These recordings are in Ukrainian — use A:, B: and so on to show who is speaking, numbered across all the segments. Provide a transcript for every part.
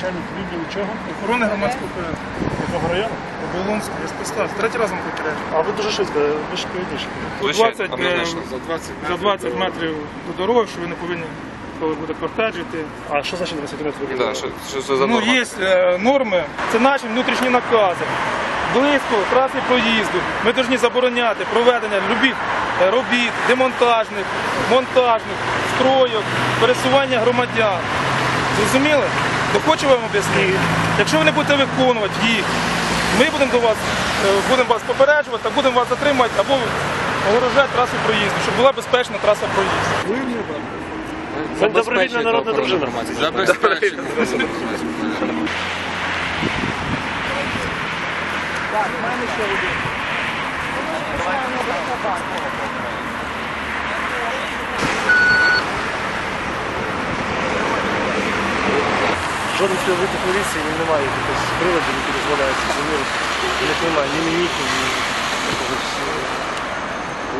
A: Начальник відділу чого?
B: Охорони громадського порядку.
A: Якого району?
B: Оболонська, я спецназ. Третій раз вам повторяю.
A: А ви дуже швидко, ви ж повідніше.
B: По
C: Ви
B: 20,
C: ще
B: е,
C: однозначно.
B: за 20 метрів до дороги, що ви не повинні коли буде кортежити.
A: А що значить 20 метрів?
C: Да, що, що це за
B: Ну,
C: норма?
B: є е, норми, це наші внутрішні накази. Близько траси проїзду. Ми повинні забороняти проведення любих е, робіт, демонтажних, монтажних, стройок, пересування громадян. Зрозуміли? Дохочу вам об'яснити. Якщо ви не будете виконувати їх, ми будемо до вас, е, будемо вас попереджувати, а будемо вас затримати або огорожати трасу проїзду, щоб була безпечна траса проїзду.
A: Це добровільна народна дружина.
C: Забезпечення.
A: Жоден співробітник поліції він не має якихось приладів, які дозволяють замірити. У немає ні лінійки, ні якогось е,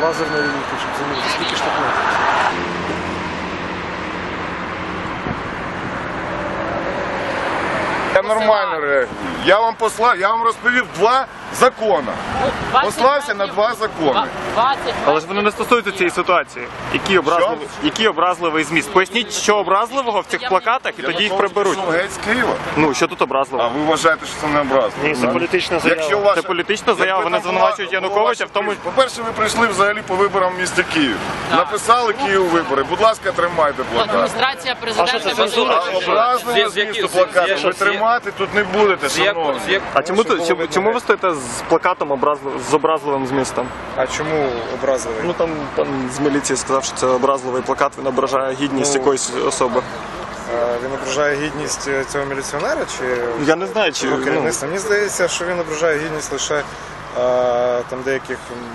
A: лазерної лінійки, щоб замірити. Скільки ж так метрів?
D: Я нормально реагую. Я вам послав, я вам розповів два закони. Послався на два закони.
E: Але ж вони не стосуються цієї ситуації. Який образливий, який образливий зміст? Поясніть, що образливого в цих плакатах, і тоді їх приберуть.
D: Пішов геть з Києва.
E: Ну що тут
D: А
E: образливого?
D: ви вважаєте, що це не образно?
A: Ні, це політична заява.
D: Якщо ваша...
E: Це політична заява,
D: Якби
E: вони
D: там
E: звинувачують
D: була-
E: Януковича в тому,
D: По-перше, ви прийшли взагалі по виборам в місті Київ. Написали Київ вибори. Будь ласка, тримайте плакат.
F: адміністрація президента
A: це
F: може
A: цензура?
D: А образливо з місту плакати ви тримати тут не будете, шановні.
E: А чому тут чому, чому ви стоїте з плакатом з образливим змістом?
G: А чому образливий?
E: Ну там пан з міліції сказав, що це образливий плакат, він ображає гідність якоїсь особи.
G: Е, Він ображає гідність е, цього міліціонера чи
E: Я не знаю, чи ну,
G: керівництва? Мені здається, що він ображає гідність лише е, там деяких. м,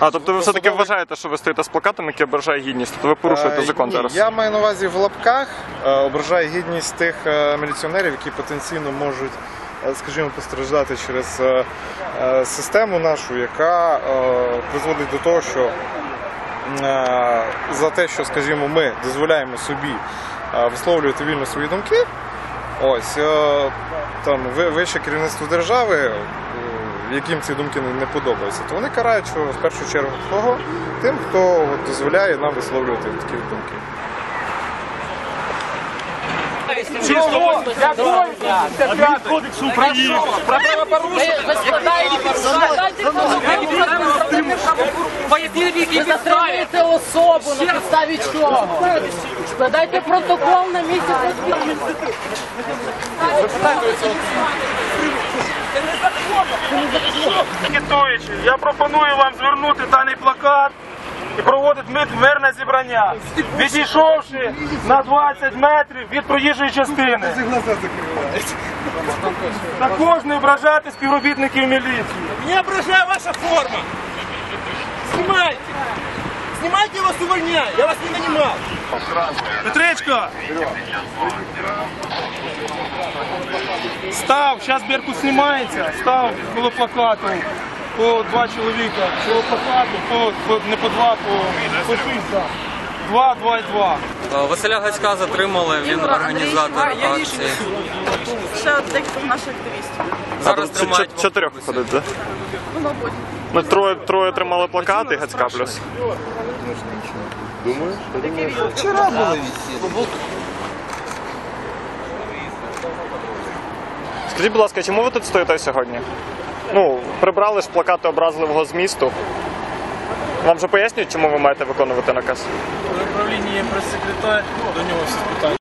E: а тобто ви все таки вважаєте, що ви стоїте з плакатом, який ображає гідність? Тобто ви порушуєте
G: Е,
E: закон
G: ні,
E: зараз?
G: Я маю на увазі в лапках е, ображає гідність тих е, міліціонерів, які потенційно можуть, е, скажімо, постраждати через е, е, систему нашу, яка е, призводить до того, що е, за те, що, скажімо, ми дозволяємо собі е, висловлювати вільно свої думки, ось е, там ви- вище керівництво держави. Яким ці думки не- подобаються, то вони карають що в першу чергу того, тим, хто дозволяє нам висловлювати такі думки.
A: Кодексу України.
F: Ви складаєте Ви затримуєте особу на підставі чого? Складайте протокол на місці.
B: Китуючи, я пропоную вам звернути даний плакат і проводити мирне зібрання, відійшовши на 20 метрів від проїжджої частини. Також не ображати співробітників міліції.
H: Не ображає ваша форма. Снимайте. Снимайте, его с увольняю. Я вас не нанимал.
B: Петречка! Став, зараз Беркут знімається, став коло плакату. По два чоловіка, коло плакату, по, по, не по два, по, по шість. Да. Два, два і два.
I: Василя Гацька затримали, він організатор акції.
J: Ще декілька наших активістів.
I: Зараз
E: Це
I: тримають.
E: чот- чотирьох виходить, так?
J: Ну, мабуть.
E: Ну, троє, троє тримали плакати, Гацька плюс. Думаєш? Вчора були Скажіть, будь ласка, чому ви тут стоїте сьогодні? Ну, прибрали ж плакати образливого змісту. Вам же пояснюють, чому ви маєте виконувати наказ?
H: В управлінні є прес-секретар, до нього всі питання.